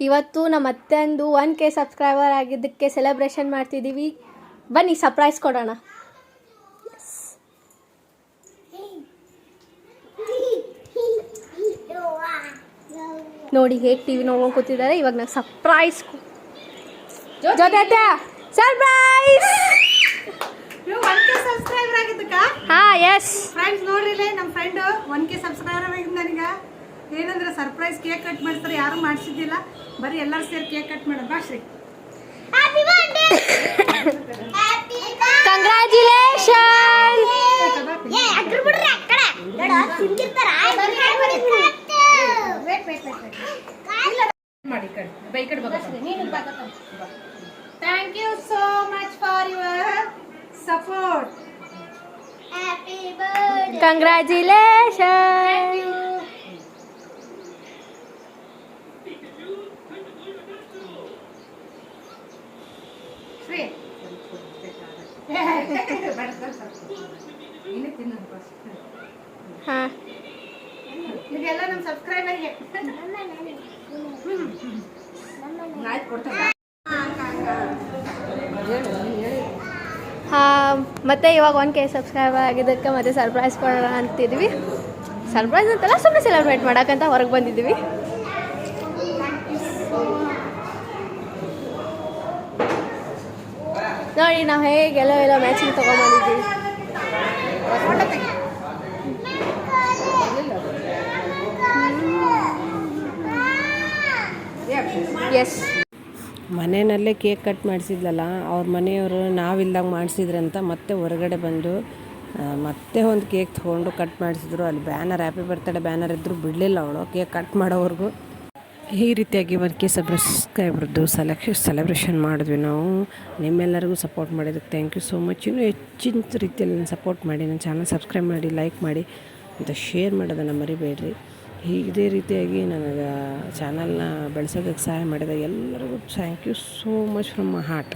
ಇವತ್ತು ನಮ್ಮ ಅತ್ತೆಂದು ಒನ್ ಕೆ ಸಬ್ಸ್ಕ್ರೈಬರ್ ಆಗಿದ್ದಕ್ಕೆ ಸೆಲೆಬ್ರೇಷನ್ ಮಾಡ್ತಿದ್ದೀವಿ. ಬನ್ನಿ ಸರ್ಪ್ರೈಸ್ ಕೊಡೋಣ. ನೋಡಿ ಹೇಗೆ ಟಿ ವಿ ನೋಡ್ಕೊಂಡು ಕೂತಿದ್ದಾರೆ. ಇವಾಗ ನಾವು ಸರ್ಪ್ರೈಸ್ ಜೊತೆ ಸರ್ಪ್ರೈಸ್ ಸಬ್ಸ್ಕ್ರೈಬರ್ ಆಗಿದ್ದಕ್ಕ? ಹಾ ಎಸ್ ಫ್ರೆಂಡ್ಸ್ ನೋಡ್ರಿಲೆ ನಮ್ಮ ಫ್ರೆಂಡ್ ಒನ್ ಕೆ ಸಬ್ಸ್ಕ್ರೈಬರ್ ಆಗಿದ್ದು ನನಗೆ. ಏನಂದ್ರೆ ಸರ್ಪ್ರೈಸ್ ಕೇಕ್ ಕಟ್ ಮಾಡ್ತಾರೆ ಯಾರು ಮಾಡಿಸಿದ್ದಿಲ್ಲ. ಬರೀ ಎಲ್ಲರೂ ಸೇರಿ ಕೇಕ್ ಕಟ್ ಮಾಡೋದು. ಬಾ ಶ್ರೀ. ಕಡೆ ಬೈ ಕಡೆ thank you so much for your support congratulation Shri ನೀನೇ ತಿನ್ನು first. ಹಾಂ ಇದೆಲ್ಲ ನಮ್ಮ ಸಬ್ಸ್ಕ್ರೈಬರ್ಗೆ ಹಾಂ ಮತ್ತೆ ಇವಾಗ ಒನ್ ಕೆ ಸಬ್ಸ್ಕ್ರೈಬರ್ ಆಗಿದ್ದಕ್ಕೆ ಮತ್ತೆ ಸರ್ಪ್ರೈಸ್ ಕೊಡೋಣ ಅಂತಿದ್ವಿ. ಸರ್ಪ್ರೈಸ್ ಅಂತಲ್ಲ ಸುಮ್ಮನೆ ಸೆಲೆಬ್ರೇಟ್ ಮಾಡೋಕ್ಕಂತ ಹೊರಗೆ ಬಂದಿದ್ದೀವಿ ನೋಡಿ ನಾವು ಹೇಗೆ ಎಲ್ಲೋ ಎಲ್ಲೋ ಮ್ಯಾಚಿಂಗ್ ತಗೊಂಡ್ಬಂದಿದ್ವಿ ಎಸ್ ಮನೆಯಲ್ಲೇ ಕೇಕ್ ಕಟ್ ಮಾಡಿಸಿದ್ಲಲ್ಲ, ಅವ್ರ ಮನೆಯವರು ನಾವಿಲ್ದಾಗ ಮಾಡಿಸಿದ್ರಂತ ಮತ್ತೆ ಹೊರಗಡೆ ಬಂದು ಮತ್ತೆ ಒಂದು ಕೇಕ್ ತೊಗೊಂಡು ಕಟ್ ಮಾಡಿಸಿದ್ರು. ಅಲ್ಲಿ ಬ್ಯಾನರ್, ಹ್ಯಾಪಿ ಬರ್ತಡೇ ಬ್ಯಾನರ್ ಇದ್ದರೂ ಬಿಡಲಿಲ್ಲ ಅವಳು ಕೇಕ್ ಕಟ್ ಮಾಡೋವರೆಗೂ. ಈ ರೀತಿಯಾಗಿ ಒಂದು ಕೆ ಸಬ್ಸ್ಕ್ರೈಬ್ರದ್ದು ಸೆಲೆಕ್ಷ, ಸೆಲೆಬ್ರೇಷನ್ ಮಾಡಿದ್ವಿ ನಾವು. ನಿಮ್ಮೆಲ್ಲರಿಗೂ ಸಪೋರ್ಟ್ ಮಾಡಿದ್ದಕ್ಕೆ ಥ್ಯಾಂಕ್ ಯು ಸೋ ಮಚ್ ಇನ್ನೂ ಹೆಚ್ಚಿನ ರೀತಿಯಲ್ಲಿ ಸಪೋರ್ಟ್ ಮಾಡಿ, ನನ್ನ ಚಾನಲ್ ಸಬ್ಸ್ಕ್ರೈಬ್ ಮಾಡಿ ಲೈಕ್ ಮಾಡಿ ಅಂತ ಶೇರ್ ಮಾಡೋದನ್ನು ಮರಿಬೇಡ್ರಿ. ಇದೇ ರೀತಿಯಾಗಿ ನನಗೆ ಚಾನಲ್ನ ಬೆಳೆಸೋದಕ್ಕೆ ಸಹಾಯ ಮಾಡಿದ ಎಲ್ಲರಿಗೂ thank you so much from my heart